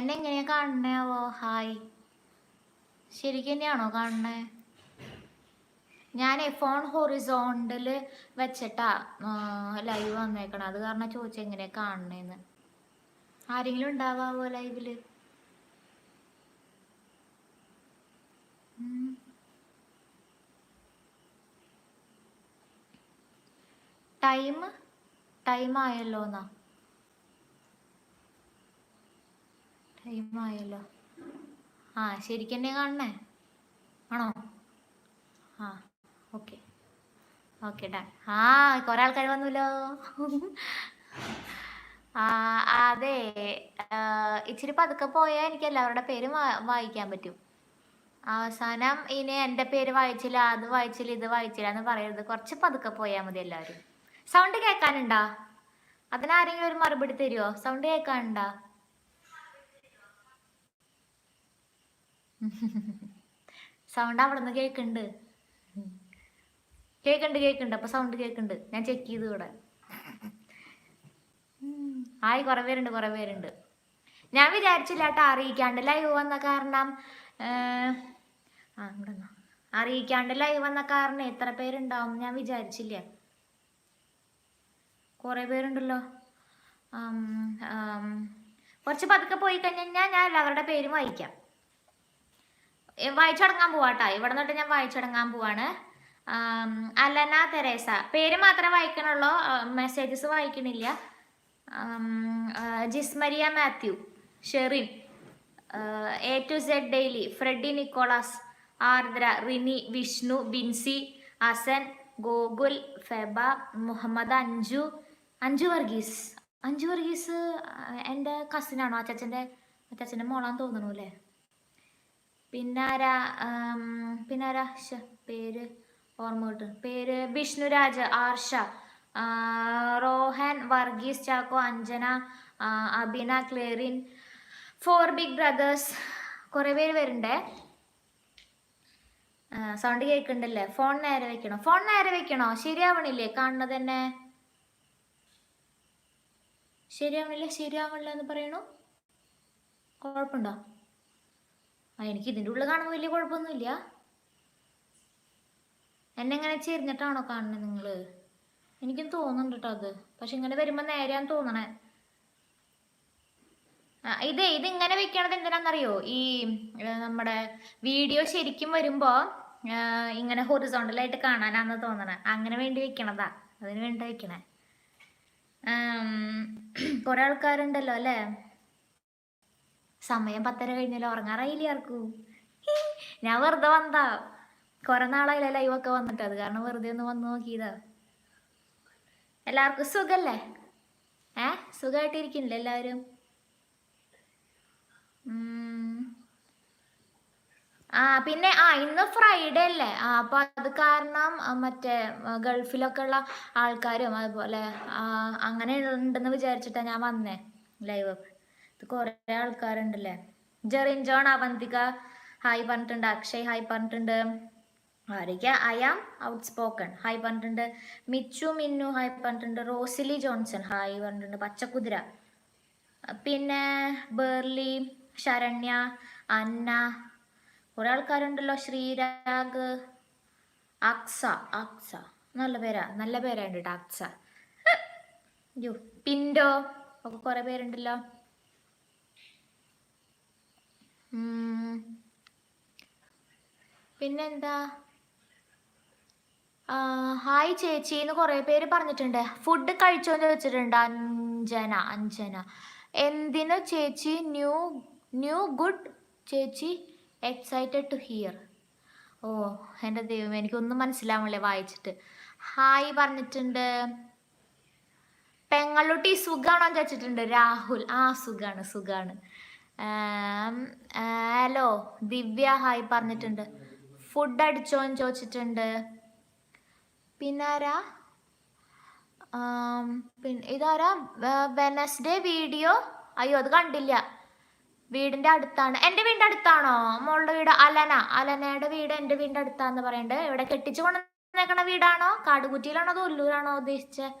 എന്നെ എങ്ങനെയാ കാണണേവോ ഹായ്. ശരിക്കും തന്നെയാണോ കാണണേ ഞാൻ ഫോൺ ഹൊറിസോണ്ടൽ വെച്ചിട്ടാ ലൈവ് വന്നേക്കണം. അത് കാരണം ചോദിച്ചാൽ എങ്ങനെയാ കാണണേന്ന് ആരെങ്കിലും ഉണ്ടാവാവോ ലൈവിൽ ടൈം? ടൈം ആയല്ലോ എന്നാ ടൈം ആയല്ലോ ആ ശരിക്കും തന്നെ കാണണേ? ആണോ? ആ ഓക്കെ. ഓക്കെ ഡാ ആ കുറെ ആൾക്കാർ വന്നല്ലോ ആ അതെ. ഇച്ചിരി പതുക്കെ പോയാൽ എനിക്ക് എല്ലാവരുടെ പേരും വായിക്കാൻ പറ്റും. അവസാനം ഇനി എന്റെ പേര് വായിച്ചില്ല അത് വായിച്ചില്ല ഇത് വായിച്ചില്ല എന്ന് പറയരുത്. കുറച്ച് പതുക്കെ പോയാൽ മതി എല്ലാവരും. സൗണ്ട് കേൾക്കാനുണ്ടോ? അതിനാരെങ്കിലും ഒരു മറുപടി തരുമോ സൗണ്ട് കേൾക്കാനുണ്ടോ? സൗണ്ട് അവിടെ നിന്ന് കേൾക്കുന്നുണ്ട് കേൾക്കുന്നുണ്ട് അപ്പൊ സൗണ്ട് കേൾക്കുന്നുണ്ട് ഞാൻ ചെക്ക് ചെയ്തു ഇവിടെ. ആയി കുറെ പേരുണ്ട് കുറെ പേരുണ്ട്. ഞാൻ വിചാരിച്ചില്ല കേട്ടോ അറിയിക്കാണ്ട് ലൈവ് വന്ന കാരണം ആ. അറിയിക്കാണ്ട് ലൈവ് വന്ന കാരണം എത്ര പേരുണ്ടാവും ഞാൻ വിചാരിച്ചില്ല. കുറെ പേരുണ്ടല്ലോ. കുറച്ച് പതുക്കെ പോയി കഴിഞ്ഞാൽ ഞാൻ എല്ലാവരുടെ പേരും വായിക്കാം. വായിച്ചടങ്ങാൻ പോവാട്ടാ. ഇവിടെ നിന്നിട്ട് ഞാൻ വായിച്ചടങ്ങാൻ പോവാണ്. അലന തെരേസ. പേര് മാത്രമേ വായിക്കണുള്ളൂ. Messages വായിക്കണില്ല. Jismariya Mathew Sherin A to Z daily Freddy Nicholas Ardra Rini Vishnu Binsy Asan Gokul Feba Muhammad Anju Anju Varghese. Anju Varghese എന്റെ കസിനാണോ അച്ചാച്ചന്റെ അച്ചാച്ചന്റെ മോളാന്ന് തോന്നണു അല്ലേ? പിന്നാരാ പിന്നാരാ? പേര് ഓർമ്മ കിട്ടും പേര് Vishnuraj Arsha. Rohan Varghese Chacko Anjana Abina Clerin four big brothers കുറേ പേര് വരുന്നുണ്ടേ. സൗണ്ട് കേൾക്കുന്നുണ്ടല്ലേ ഫോൺ നേരെ വെക്കണോ? ഫോൺ നേരെ വെക്കണോ? ശരിയാവണില്ലേ? കാണുന്നത് തന്നെ. ശരിയാവണില്ല? ശരിയാവണില്ല എന്ന് പറയണു? കുഴപ്പമുണ്ടോ? ആ എനിക്ക് ഇതിന്റെ ഉള്ളിൽ കാണുമ്പോൾ വലിയ കുഴപ്പമൊന്നുമില്ല. എന്നെ ഇങ്ങനെ ചെരിഞ്ഞിട്ടാണോ കാണുന്നത് നിങ്ങൾ എനിക്കും തോന്നുന്നുണ്ട് കേട്ടോ അത്. പക്ഷെ ഇങ്ങനെ വരുമ്പോൾ നേരെയാന്ന് തോന്നണേ. ആ, ഇതേ ഇത് ഇങ്ങനെ വെക്കണത് എന്തിനാണെന്നറിയോ ഈ നമ്മുടെ വീഡിയോ ശരിക്കും വരുമ്പോൾ ഇങ്ങനെ ഹൊറിസോണ്ടലായിട്ട് കാണാനാന്ന് തോന്നണേ. അങ്ങനെ വേണ്ടി വെക്കണതാ. അതിന് വേണ്ടി വെക്കണേ. കുറെ ആൾക്കാരുണ്ടല്ലോ അല്ലേ? സമയം പത്തര കഴിഞ്ഞല്ലോ ഉറങ്ങാറായില്ലേ ആർക്കും? ഞാൻ വെറുതെ വന്നതാ. കുറെ നാളായില്ല ലൈവ് ഒക്കെ വന്നിട്ട്. അത് കാരണം വെറുതെ ഒന്ന് വന്ന് നോക്കിയതാ. എല്ലാവർക്കും സുഖല്ലേ? ഏ? സുഖമായിട്ടിരിക്കുന്നില്ല എല്ലാവരും? ആ പിന്നെ ആ ഇന്ന് ഫ്രൈഡേ അല്ലേ? ആ അപ്പൊ അത് കാരണം മറ്റേ ഗൾഫിലൊക്കെ ഉള്ള ആൾക്കാരും അതുപോലെ അങ്ങനെ ഉണ്ടെന്ന് വിചാരിച്ചിട്ടാ ഞാൻ വന്നേ ലൈവ് ഇത് കുറെ ആൾക്കാരുണ്ടല്ലേ? ജെറിൻ ജോൺ അവന്തിക ഹായ് പറഞ്ഞിട്ടുണ്ട് അക്ഷയ് ഹായ് പറഞ്ഞിട്ടുണ്ട്. ആരൊക്കെ I am outspoken hi പറഞ്ഞിട്ടുണ്ട്. മിച്ചു മിന്നു ഹായ് പറഞ്ഞിട്ടുണ്ട്. റോസിലി ജോൺസൺ ഹായ് പറഞ്ഞിട്ടുണ്ട്. പച്ചക്കുതിര. പിന്നെ ബേർലി ശരണ്യ അന്ന കുറെ ആൾക്കാരുണ്ടല്ലോ. ശ്രീരാഗ് അക്സ അക്സ. നല്ല പേരാ. നല്ല പേരാണ് കേട്ടോ അക്സ. യോ പിൻഡോ? ഒക്കെ കുറെ പേരുണ്ടല്ലോ. പിന്നെന്താ? ഹായ് ചേച്ചി എന്ന് കുറേ പേര് പറഞ്ഞിട്ടുണ്ട്. ഫുഡ് കഴിച്ചോ എന്ന് ചോദിച്ചിട്ടുണ്ട്. അഞ്ജന അഞ്ജന. എന്തിനു ചേച്ചി? ന്യൂ ന്യൂ ഗുഡ് ചേച്ചി എക്സൈറ്റഡ് ടു ഹിയർ ഓ എന്റെ ദൈവം എനിക്കൊന്നും മനസ്സിലാവില്ലേ വായിച്ചിട്ട്. ഹായ് പറഞ്ഞിട്ടുണ്ട്. പെങ്ങളുട്ടി സുഖാണോ എന്ന് ചോദിച്ചിട്ടുണ്ട്. രാഹുൽ. ആ സുഖാണ് സുഖാണ്. ഹലോ ദിവ്യ ഹായ് പറഞ്ഞിട്ടുണ്ട്. ഫുഡ് അടിച്ചോ എന്ന് ചോദിച്ചിട്ടുണ്ട്. പിന്നാരാ? പിന്നെ ഇതാരാ? വെനസ്ഡേ വീഡിയോ അയ്യോ അത് കണ്ടില്ല. വീടിന്റെ അടുത്താണ്. എന്റെ വീടിന്റെ അടുത്താണോ? മോളുടെ വീട് അലന. അലനയുടെ വീട് എന്റെ വീടിന്റെ അടുത്താന്ന് പറയണ്ട്. ഇവിടെ കെട്ടിച്ചു കൊണ്ടുവന്നേക്കണ വീടാണോ? കാടുകുറ്റിയിലാണോ അതോ ഉല്ലൂരാണോ ഉദ്ദേശിച്ചത്.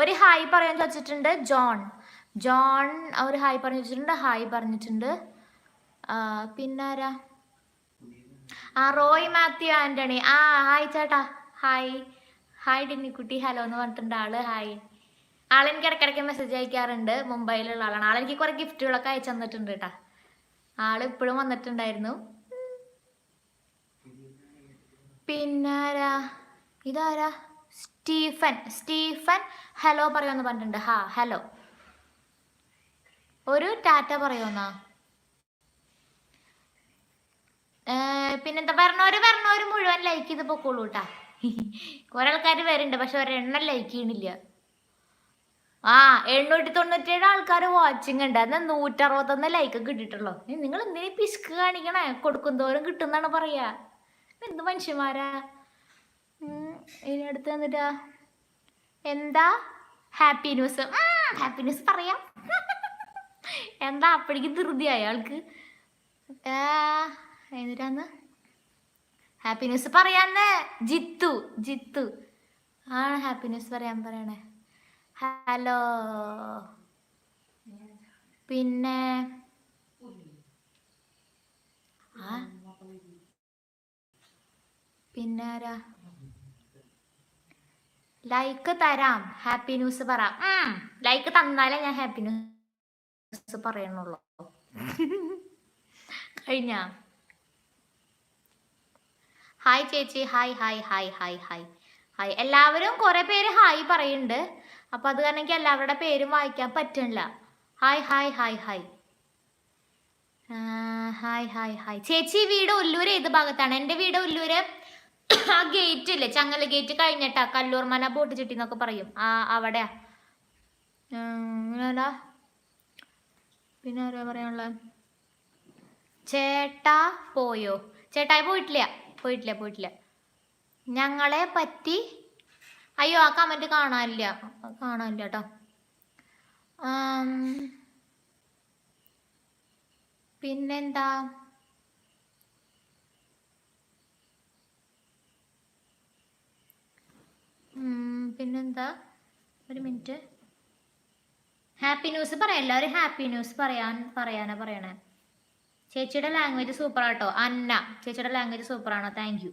ഒരു ഹായ് പറയാൻ ചോദിച്ചിട്ടുണ്ട് ജോൺ. ജോൺ അവർ ഹായ് വെച്ചിട്ടുണ്ട് ഹായ് പറഞ്ഞിട്ടുണ്ട്. പിന്നാരാ? ആ റോയ് മാത്യു ആന്റണി. ആ ഹായ് ചേട്ടാ. ഹായ്. ഹായ് ഡിന്നിക്കുട്ടി. ഹലോ എന്ന് പറഞ്ഞിട്ടുണ്ട് ആൾ. ഹായ്. ആളെനിക്ക് ഇടയ്ക്കിടയ്ക്ക് മെസ്സേജ് അയക്കാറുണ്ട്. മുംബൈയിലുള്ള ആളാണ്. ആളെനിക്ക് കുറെ ഗിഫ്റ്റുകളൊക്കെ അയച്ചു തന്നിട്ടുണ്ട് കേട്ടാ. ആൾ ഇപ്പോഴും വന്നിട്ടുണ്ടായിരുന്നു. പിന്നാരാ? ഇതാരാ? സ്റ്റീഫൻ. സ്റ്റീഫൻ ഹലോ പറയുമെന്ന് പറഞ്ഞിട്ടുണ്ട്. ഹാ ഹലോ. ഒരു ടാറ്റ പറയുമെന്നാ പിന്നെന്താ പറഞ്ഞോര് പറഞ്ഞോര് മുഴുവൻ ലൈക്ക് ചെയ്ത് പൊക്കോളൂ കേട്ടാ കുറെ ആൾക്കാർ വരുന്നുണ്ട് പക്ഷെ ഒരെണ്ണം ലൈക്ക് ചെയ്യണില്ല. ആ എണ്ണൂറ്റി തൊണ്ണൂറ്റേഴ് ആൾക്കാർ വാച്ചിങ് ഉണ്ട്. എന്നാൽ നൂറ്ററുപത്തൊന്ന് ലൈക്ക് കിട്ടിയിട്ടുള്ളൂ നിങ്ങൾ എന്തിനീ പിശുക്ക് കാണിക്കണേ? കൊടുക്കും തോറും കിട്ടുന്നാണ് പറയാ. എന്ത് മനുഷ്യന്മാരാ? അടുത്ത് എന്നിട്ടാ എന്താ? ഹാപ്പി ന്യൂസ് ഹാപ്പി ന്യൂസ് പറയാം. എന്താ അപ്പഴേക്കും ധൃതിയായ ആൾക്ക്? ആ, എന്നിട്ടാന്ന് ഹാപ്പി ന്യൂസ് പറയാന്ന്. ജിത്തു ജിത്തു. ആണ് ഹാപ്പി ന്യൂസ് പറയാൻ പറയണേ. ഹലോ പിന്നെ? പിന്നെ ആരാ? ലൈക്ക് തരാം. ഹാപ്പി ന്യൂസ് പറ ലൈക്ക് തന്നാലേ ഞാൻ ഹാപ്പി ന്യൂസ് പറയണുള്ളൂ. കഴിഞ്ഞ? ഹായ് ചേച്ചി hi hi hi hi hi hi എല്ലാവരും കുറെ പേര് ഹായ് പറയുന്നുണ്ട് അപ്പൊ അത് കാരണം എല്ലാവരുടെ പേരും വായിക്കാൻ പറ്റണില്ല. Hi hi hi hi hi hi hi ചേച്ചി വീട് ഉല്ലൂര് ഏത് ഭാഗത്താണ്? എന്റെ വീട് ഉല്ലൂര് ആ ഗേറ്റ് ഇല്ലേ? ചങ്ങല ഗേറ്റ് കഴിഞ്ഞിട്ടാ. കല്ലൂർ മന ബോട്ട് ചുറ്റി എന്നൊക്കെ പറയും. ആ അവിടെയാ. പിന്നെ ആരാ പറയാനുള്ള? ചേട്ടാ പോയോ? ചേട്ടായി പോയിട്ടില്ല. പോയിട്ടില്ല പോയിട്ടില്ല. ഞങ്ങളെ പറ്റി അയ്യോ ആ കമന്റ് കാണാനില്ല. കാണാനില്ല കേട്ടോ പിന്നെന്താ? പിന്നെന്താ? ഒരു മിനിറ്റ്. ഹാപ്പി ന്യൂസ് പറയാം. എല്ലാവരും ഹാപ്പി ന്യൂസ് പറയാൻ പറയാനാ പറയണേ. ചേച്ചിയുടെ ലാംഗ്വേജ് സൂപ്പർ ആട്ടോ. അന്ന. ചേച്ചിയുടെ ലാംഗ്വേജ് സൂപ്പറാണോ താങ്ക് യു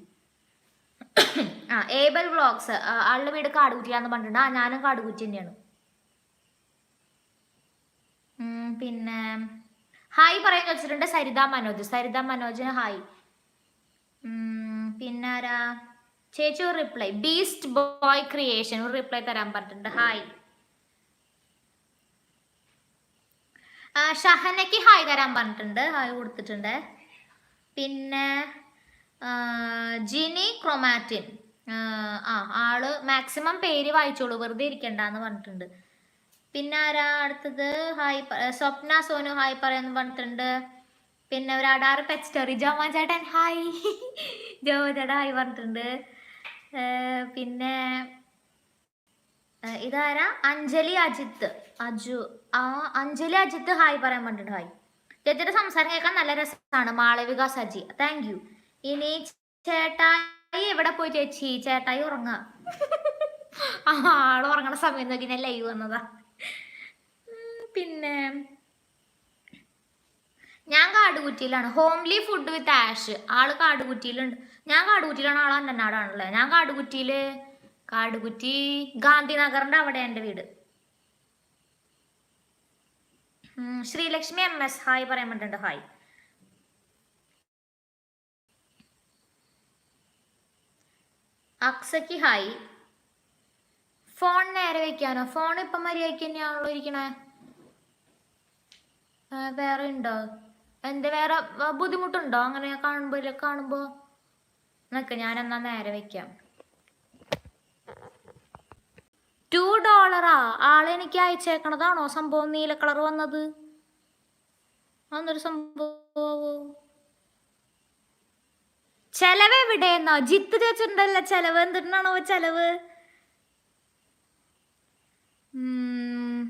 ആ ഏബൽ വ്ളോഗ്സ് ആളുടെ വീട് കാടുകുറ്റിയാന്ന് പറഞ്ഞിട്ടുണ്ട്. ആ ഞാനും കാടുകുറ്റി തന്നെയാണ്. പിന്നെ ഹായ് പറയാൻ വെച്ചിട്ടുണ്ട് സരിത മനോജ്. സരിത മനോജിന് ഹായ് പിന്നെ ആരാ? ചേച്ചി ഒരു റിപ്ലൈ ബീസ്റ്റ് ബോയ് ക്രിയേഷൻ ഒരു റിപ്ലൈ തരാൻ പറഞ്ഞിട്ടുണ്ട്. ഹായ് ആ, ഷഹനയ്ക്ക് ഹായ് തരാൻ പറഞ്ഞിട്ടുണ്ട്. ഹായ് കൊടുത്തിട്ടുണ്ട്. പിന്നെ ജിനി ക്രൊമാറ്റിൻ. ആ, ആൾ മാക്സിമം പേര് വായിച്ചോളൂ. വെറുതെ ഇരിക്കണ്ട എന്ന് പറഞ്ഞിട്ടുണ്ട്. പിന്നെ ആരാ അടുത്തത്? ഹായ് സ്വപ്ന സോനു ഹായ് പറയാന്ന് പറഞ്ഞിട്ടുണ്ട്. പിന്നെ ഒരു അടാറ് പെച്ചറി ജോമാൻ ചേട്ടൻ ഹായ് ജോ ചേട്ടൻ ഹായ് പറഞ്ഞിട്ടുണ്ട്. പിന്നെ ഇതാരാ? അഞ്ജലി അജിത്ത്. അജു. ആ അഞ്ജലി അജിത്ത് ഹായ് പറയാൻ വേണ്ടിട്ട് ഹായ്. ചേച്ചിയുടെ സംസാരം കേൾക്കാൻ നല്ല രസമാണ് മാളവിക സജി. താങ്ക് യു ഇനി ചേട്ടായി എവിടെ പോയി ചേച്ചി? ചേട്ടായി ഉറങ്ങാ ആൾ ഉറങ്ങണ സമയം നോക്കി ഞാൻ ലൈവ് വന്നതാ. പിന്നെ ഞാൻ കാടുകുറ്റിയിലാണ്. ഹോംലി ഫുഡ് വിത്ത് ആഷ് ആൾ കാടുകുറ്റിയിലുണ്ട്. ഞാൻ കാടുകുറ്റിയിലാണ്. ആൾ അന്നനാടാണല്ലേ ഞാൻ കാടുകുറ്റിയിൽ കാടുകുറ്റി ഗാന്ധിനഗറിന്റെ അവിടെ എന്റെ വീട്. ശ്രീലക്ഷ്മി എം എസ് ഹായ് പറയാൻ പറ്റുന്നുണ്ട് ഹായ് അക്സയ്ക്ക് ഹായ് ഫോൺ നേരെ വെക്കാനോ? ഫോൺ ഇപ്പം മര്യാദയ്ക്ക് തന്നെയാണല്ലോ ഇരിക്കണേ. വേറെ ഉണ്ടോ? എന്ത് വേറെ ബുദ്ധിമുട്ടുണ്ടോ? അങ്ങനെ കാണുമ്പോ ഇല്ല കാണുമ്പോ? നിക്ക് ഞാൻ എന്നാ നേരെ വെക്കാം. ടു ആളെനിക്ക് അയച്ചേക്കണതാണോ? സംഭവം നീല കളർ വന്നത്. അതൊരു സംഭവം. ചെലവ് എവിടെയെന്നോ ജിത്ത് ചോദിച്ചിട്ടുണ്ടല്ലോ ചെലവ്. എന്തിനാണോ ചെലവ്?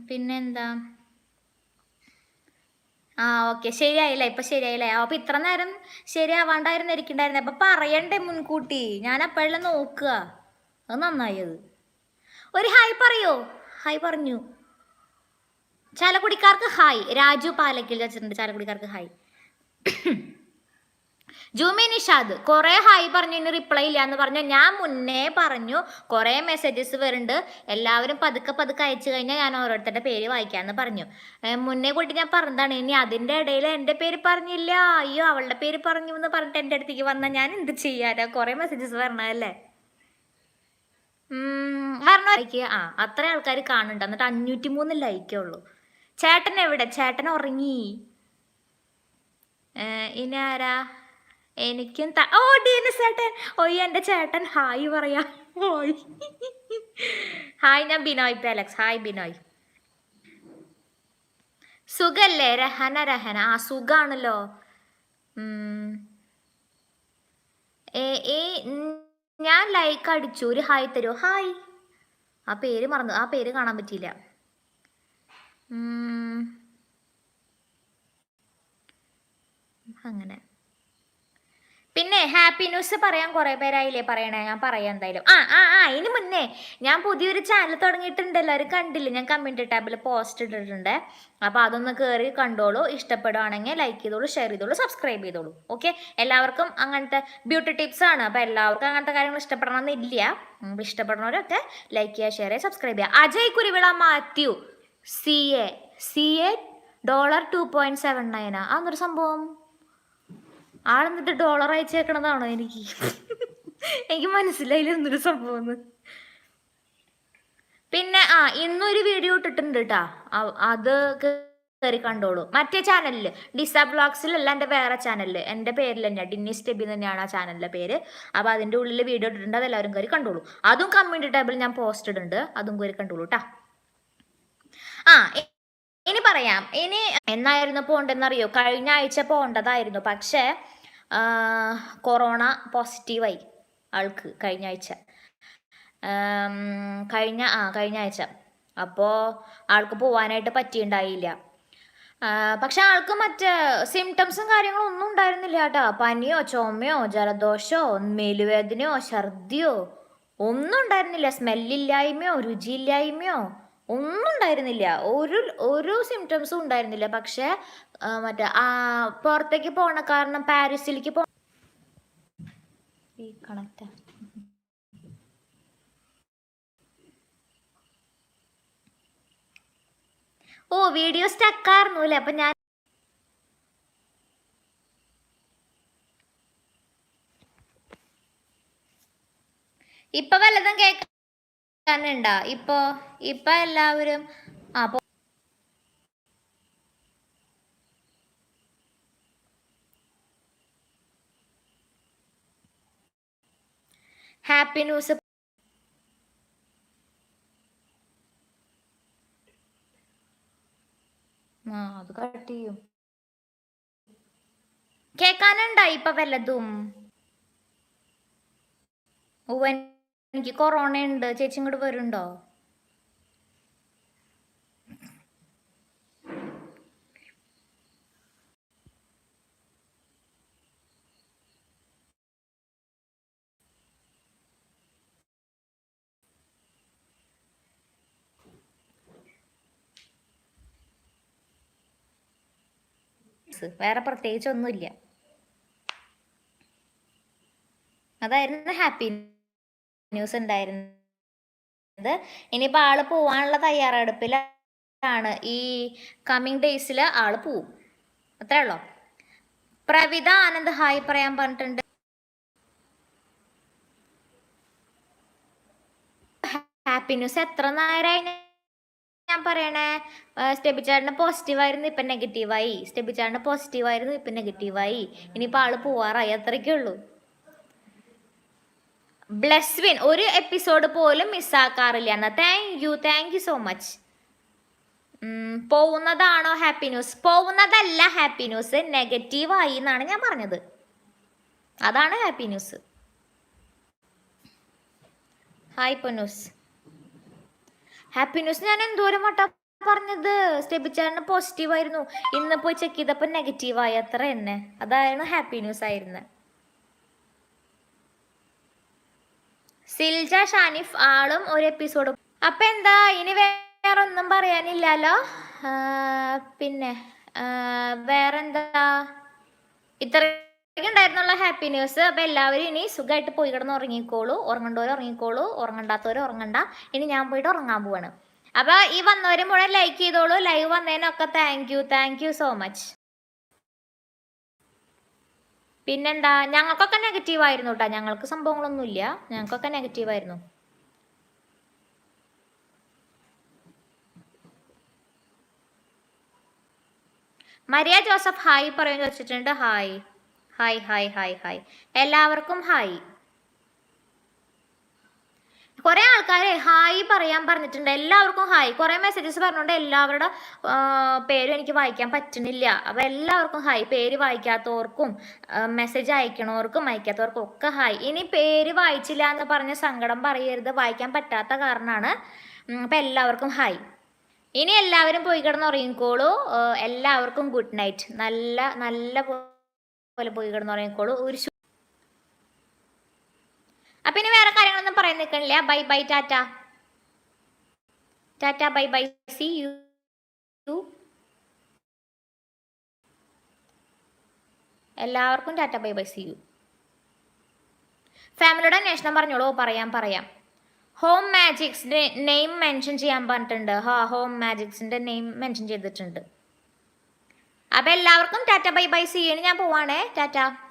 പിന്നെന്താ? ആ ഓക്കെ. ശരിയായില്ലേ? ഇപ്പൊ ശരിയായില്ലേ? അപ്പൊ ഇത്ര നേരം ശരിയാവാണ്ടായിരുന്നു ഇരിക്കണ്ടായിരുന്നു അപ്പൊ പറയണ്ടേ മുൻകൂട്ടി. ഞാൻ അപ്പോഴെല്ലാം നോക്കുക. അത് നന്നായി അത്. ഒരു ഹായ് പറയോ. ഹായ് പറഞ്ഞു. ചാലക്കുടിക്കാർക്ക് ഹായ്. രാജു പാലക്കിൽ വെച്ചിട്ടുണ്ട് ചാലക്കുടിക്കാർക്ക് ഹായ്. ജൂമി നിഷാദ് കുറേ ഹായ് പറഞ്ഞു ഇനി റിപ്ലൈ ഇല്ല എന്ന് പറഞ്ഞു. ഞാൻ മുന്നേ പറഞ്ഞു കുറേ മെസ്സേജസ് വരുന്നുണ്ട്. എല്ലാവരും പതുക്കെ പതുക്കെ അയച്ചു കഴിഞ്ഞാൽ ഞാൻ ഓരോരുത്തരുടെ പേര് വായിക്കാന്ന് പറഞ്ഞു. മുന്നേ കൂട്ടി ഞാൻ പറഞ്ഞതാണ് ഇനി അതിന്റെ ഇടയിൽ എന്റെ പേര് പറഞ്ഞില്ല. അയ്യോ അവളുടെ പേര് പറഞ്ഞു എന്ന് പറഞ്ഞിട്ട് എന്റെ അടുത്തേക്ക് വന്നാൽ ഞാൻ എന്ത് ചെയ്യാനാ? കുറേ മെസ്സേജസ് വരണതല്ലേ? വരണ ലൈക്ക് ആ അത്ര ആൾക്കാർ കാണുന്നുണ്ട്. എന്നിട്ട് അഞ്ഞൂറ്റി മൂന്ന് ലൈക്കേ ഉള്ളൂ. ചേട്ടൻ എവിടെ? ചേട്ടൻ ഉറങ്ങി. ഇനി ആരാ? എനിക്കും ഓ ഡീനസ് ചേട്ടൻ. ഓ എന്റെ ചേട്ടൻ. ഹായ് പറയാ. ഹായ്. ഞാൻ ബിനോയ് പാലക്സ് ഹായ് ബിനോയ്. സുഖല്ലേ? രഹന രഹന. ആ സുഖാണല്ലോ. ഞാൻ ലൈക്ക് അടിച്ചു. ഒരു ഹായ് തരുമോ ഹായ്. ആ പേര് മറന്നു ആ പേര് കാണാൻ പറ്റിയില്ല. അങ്ങനെ പിന്നെ ഹാപ്പി ന്യൂസ് പറയാൻ കുറേ പേരായില്ലേ പറയണേ ഞാൻ പറയാം എന്തായാലും. ആ ആ ആ ഇനി മുന്നേ ഞാൻ പുതിയൊരു ചാനൽ തുടങ്ങിയിട്ടുണ്ട് എല്ലാവരും കണ്ടില്ലേ? ഞാൻ കമ്മ്യൂണിറ്റി ടാബിൽ പോസ്റ്റ് ഇട്ടിട്ടുണ്ട്. അപ്പോൾ അതൊന്ന് കയറി കണ്ടോളൂ. ഇഷ്ടപ്പെടുവാണെങ്കിൽ ലൈക്ക് ചെയ്തോളൂ ഷെയർ ചെയ്തോളൂ സബ്സ്ക്രൈബ് ചെയ്തോളൂ. ഓക്കെ എല്ലാവർക്കും അങ്ങനത്തെ ബ്യൂട്ടി ടിപ്സ് ആണ്. അപ്പോൾ എല്ലാവർക്കും അങ്ങനത്തെ കാര്യങ്ങൾ ഇഷ്ടപ്പെടണമെന്നില്ല. ഇഷ്ടപ്പെടുന്നവരൊക്കെ ലൈക്ക് ചെയ്യുക ഷെയർ ചെയ്യുക സബ്സ്ക്രൈബ് ചെയ്യുക. Ajay Kuruvila Mathew. C A C A dollar two point seven Nayana അതൊന്നൊരു സംഭവം. ആളെന്നിട്ട് ഡോളർ അയച്ചേക്കണതാണോ എനിക്ക്? എനിക്ക് മനസ്സിലായില്ല എന്തൊരു സംഭവം പിന്നെ ആ ഇന്നൊരു വീഡിയോ ഇട്ടിട്ടുണ്ട് കേട്ടാ അത് കയറി കണ്ടോളൂ. മറ്റേ ചാനലിൽ ഡിസ ബ്ലോഗ്സിലല്ല എന്റെ വേറെ ചാനലിൽ എന്റെ പേരിൽ തന്നെയാണ് ഡിന്നി സ്റ്റെബി തന്നെയാണ് ആ ചാനലിന്റെ പേര്. അപ്പോൾ അതിന്റെ ഉള്ളിൽ വീഡിയോ ഇട്ടിട്ടുണ്ട് അതെല്ലാവരും കയറി കണ്ടോളൂ. അതും കമ്മ്യൂണിറ്റി ടേബിൾ ഞാൻ പോസ്റ്റ് ഇടുന്നുണ്ട്. അതും കയറി കണ്ടോളൂ കേട്ടാ ആ ഇനി പറയാം. ഇനി എന്നായിരുന്നു പോകേണ്ടതെന്നറിയോ കഴിഞ്ഞ ആഴ്ച പോണ്ടതായിരുന്നു. പക്ഷേ കൊറോണ പോസിറ്റീവായി ആൾക്ക് കഴിഞ്ഞ ആഴ്ച. കഴിഞ്ഞ ആ കഴിഞ്ഞ ആഴ്ച. അപ്പോൾ ആൾക്ക് പോവാനായിട്ട് പറ്റിയിട്ടുണ്ടായില്ല പക്ഷെ ആൾക്ക് മറ്റ് സിംറ്റംസും കാര്യങ്ങളും ഒന്നും ഉണ്ടായിരുന്നില്ല കേട്ടോ. പനിയോ ചുമയോ ജലദോഷമോ മേലുവേദനയോ ഛർദിയോ ഒന്നും ഉണ്ടായിരുന്നില്ല. സ്മെല്ലില്ലായ്മയോ രുചിയില്ലായ്മയോ ഒന്നും ഉണ്ടായിരുന്നില്ല. ഒരു ഒരു സിംറ്റംസും ഉണ്ടായിരുന്നില്ല. പക്ഷെ മറ്റേ ആ പുറത്തേക്ക് പോണ കാരണം പാരീസിലേക്ക് പോ ഈ കണക്റ്റാ. ഓ വീഡിയോ സ്റ്റക്കായിരുന്നു അല്ലേ? അപ്പൊ ഞാൻ ഇപ്പൊ വല്ലതും കേൾക്കാനുണ്ടോ ഇപ്പൊ ഇപ്പൊ എല്ലാവരും ആ ഹാപ്പി ന്യൂസ് ആ അത് കട്ട് ചെയ്യും. കേക്കാനുണ്ടോ ഇപ്പൊ വല്ലതും? എനിക്ക് കൊറോണ ഉണ്ട്. ചേച്ചി ഇങ്ങോട്ട് വരുന്നുണ്ടോ? വേറെ പ്രത്യേകിച്ച് ഒന്നുമില്ല അതായിരുന്നു ഹാപ്പി ന്യൂസ് ഉണ്ടായിരുന്നത് ഇനിയിപ്പോൾ ആൾ പോവാനുള്ള തയ്യാറെടുപ്പിലാണ്. ഈ കമ്മിങ് ഡേയ്സിൽ ആൾ പോവും. അത്രേ ഉള്ളോ? പ്രവിത ആനന്ദ് ഹായ് പറയാൻ പറഞ്ഞിട്ടുണ്ട്. ഹാപ്പി ന്യൂസ് എത്ര നേരമായി ഞാൻ പറയണേ? സ്റ്റെബി ചേട്ടന് പോസിറ്റീവായിരുന്നു ഇപ്പം നെഗറ്റീവായി സ്റ്റെബി ചേട്ടന് പോസിറ്റീവായിരുന്നു ഇപ്പം നെഗറ്റീവായി ഇനിയിപ്പോൾ ആൾ പോവാറായി. അത്രയ്ക്കേ ഉള്ളൂ ബ്ലെസ്വിൻ ഒരു എപ്പിസോഡ് പോലും മിസ്സാക്കാറില്ല എന്നാ thank you thank you so much പോകുന്നതാണോ happy news പോകുന്നതല്ല ഹാപ്പി ന്യൂസ് നെഗറ്റീവ് ആയി എന്നാണ് ഞാൻ പറഞ്ഞത്. അതാണ് happy news hi Ponnoos. Happy news ഞാൻ എന്തോരം വട്ടം പറഞ്ഞത്? സ്റ്റെബിച്ചാറിന് പോസിറ്റീവ് ആയിരുന്നു. ഇന്ന് പോയി ചെക്ക് ചെയ്തപ്പോൾ നെഗറ്റീവ് ആയി. അത്ര തന്നെ. അതായിരുന്നു ഹാപ്പി ന്യൂസ് ആയിരുന്നത് സിൽജ ഷാനിഫ് ആളും ഒരു എപ്പിസോഡും അപ്പൊ എന്താ ഇനി വേറെ ഒന്നും പറയാനില്ലല്ലോ പിന്നെ വേറെന്താ? ഇത്ര ഉണ്ടായിരുന്നുള്ള ഹാപ്പി ന്യൂസ് അപ്പൊ എല്ലാവരും ഇനി സുഖമായിട്ട് പോയി കിടന്ന് ഉറങ്ങിക്കോളൂ. ഉറങ്ങണ്ടവർ ഉറങ്ങിക്കോളൂ. ഉറങ്ങണ്ടാത്തവർ ഉറങ്ങണ്ട. ഇനി ഞാൻ പോയിട്ട് ഉറങ്ങാൻ പോവാണ്. അപ്പൊ ഈ വന്നവരും മുഴുവൻ ലൈക്ക് ചെയ്തോളൂ. Live വന്നതിനൊക്കെ thank you thank you so much പിന്നെന്താ ഞങ്ങൾക്കൊക്കെ നെഗറ്റീവ് ആയിരുന്നു കേട്ടോ ഞങ്ങൾക്ക് സംഭവങ്ങളൊന്നുമില്ല. ഞങ്ങൾക്കൊക്കെ നെഗറ്റീവ് ആയിരുന്നു. മരിയ ജോസഫ് ഹായ് പറയാൻ ചോദിച്ചിട്ടുണ്ട് hi. Hi hi hi hi. എല്ലാവർക്കും ഹായ് കുറെ ആൾക്കാരെ ഹായ് പറയാൻ പറഞ്ഞിട്ടുണ്ട്. എല്ലാവർക്കും ഹായ്. കുറെ മെസ്സേജസ് പറഞ്ഞുകൊണ്ട് എല്ലാവരുടെ പേരും എനിക്ക് വായിക്കാൻ പറ്റുന്നില്ല. അപ്പൊ എല്ലാവർക്കും ഹായ്. പേര് വായിക്കാത്തവർക്കും മെസ്സേജ് അയക്കണവർക്കും അയക്കാത്തവർക്കും ഒക്കെ ഹായ്. ഇനി പേര് വായിച്ചില്ല എന്ന് പറഞ്ഞ് സങ്കടം പറയരുത്. വായിക്കാൻ പറ്റാത്ത കാരണമാണ് അപ്പൊ എല്ലാവർക്കും ഹായ്. ഇനി എല്ലാവരും പോയി കിടന്ന് ഉറങ്ങിക്കോളൂ. എല്ലാവർക്കും ഗുഡ് നൈറ്റ്. നല്ല നല്ല പോലെ പോയി കിടന്ന് ഉറങ്ങിക്കോളൂ. ഒരു അപ്പൊ ഇനി വേറെ കാര്യങ്ങളൊന്നും പറയാൻ നിൽക്കണില്ല? Bye bye tata. Tata bye bye see you എല്ലാവർക്കും tata bye bye see you. ഫാമിലിയുടെ അന്വേഷണം പറഞ്ഞോളൂ. പറയാം പറയാം. ഹോം മാജിക്സിന്റെ നെയിം മെൻഷൻ ചെയ്യാൻ പറഞ്ഞിട്ടുണ്ട്. ഹാ ഹോം മാജിക്സിന്റെ നെയിം മെൻഷൻ ചെയ്തിട്ടുണ്ട്. അപ്പൊ എല്ലാവർക്കും ടാറ്റ ബൈ ബൈ സി ഞാൻ പോവാണേ. ടാറ്റ.